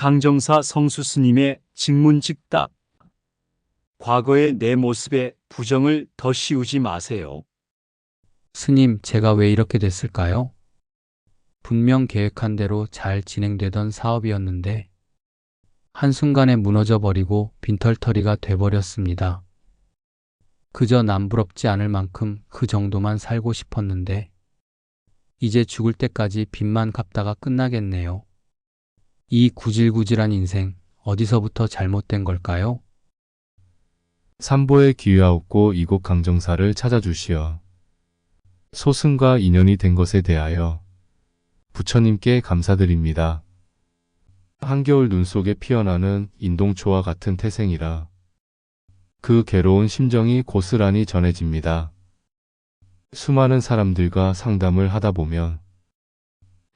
강정사 성수 스님의 직문직답. 과거의 내 모습에 부정을 더 씌우지 마세요. 스님, 제가 왜 이렇게 됐을까요? 분명 계획한 대로 잘 진행되던 사업이었는데, 한순간에 무너져 버리고 빈털터리가 돼버렸습니다. 그저 남부럽지 않을 만큼 그 정도만 살고 싶었는데, 이제 죽을 때까지 빚만 갚다가 끝나겠네요. 이 구질구질한 인생, 어디서부터 잘못된 걸까요? 삼보에 기회하옵고 이곳 강정사를 찾아주시어 소승과 인연이 된 것에 대하여 부처님께 감사드립니다. 한겨울 눈 속에 피어나는 인동초와 같은 태생이라 그 괴로운 심정이 고스란히 전해집니다. 수많은 사람들과 상담을 하다 보면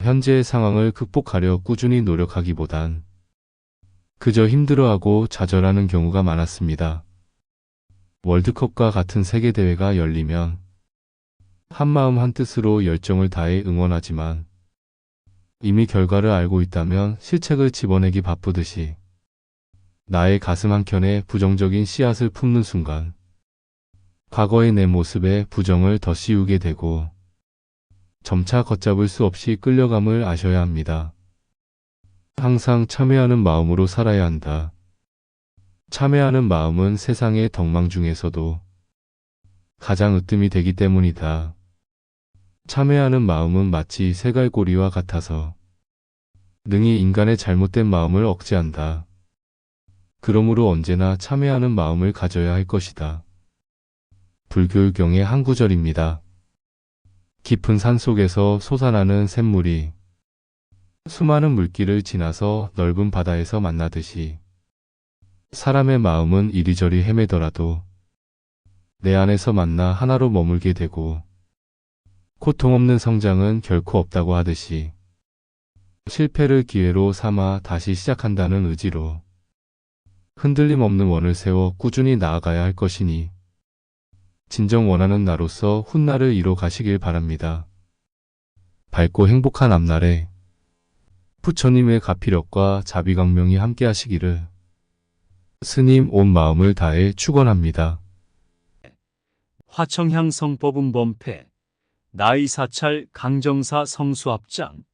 현재의 상황을 극복하려 꾸준히 노력하기보단 그저 힘들어하고 좌절하는 경우가 많았습니다. 월드컵과 같은 세계대회가 열리면 한마음 한뜻으로 열정을 다해 응원하지만 이미 결과를 알고 있다면 실책을 집어내기 바쁘듯이 나의 가슴 한켠에 부정적인 씨앗을 품는 순간 과거의 내 모습에 부정을 더 씌우게 되고 점차 걷잡을 수 없이 끌려감을 아셔야 합니다. 항상 참회하는 마음으로 살아야 한다. 참회하는 마음은 세상의 덕망 중에서도 가장 으뜸이 되기 때문이다. 참회하는 마음은 마치 세갈고리와 같아서 능히 인간의 잘못된 마음을 억제한다. 그러므로 언제나 참회하는 마음을 가져야 할 것이다. 불교율경의 한 구절입니다. 깊은 산 속에서 솟아나는 샘물이 수많은 물길을 지나서 넓은 바다에서 만나듯이 사람의 마음은 이리저리 헤매더라도 내 안에서 만나 하나로 머물게 되고 고통 없는 성장은 결코 없다고 하듯이 실패를 기회로 삼아 다시 시작한다는 의지로 흔들림 없는 원을 세워 꾸준히 나아가야 할 것이니 진정 원하는 나로서 훗날을 이뤄 가시길 바랍니다. 밝고 행복한 앞날에 부처님의 가피력과 자비광명이 함께 하시기를 스님 온 마음을 다해 축원합니다. 화청향 성법은 범패. 나이 사찰 강정사 성수 합장.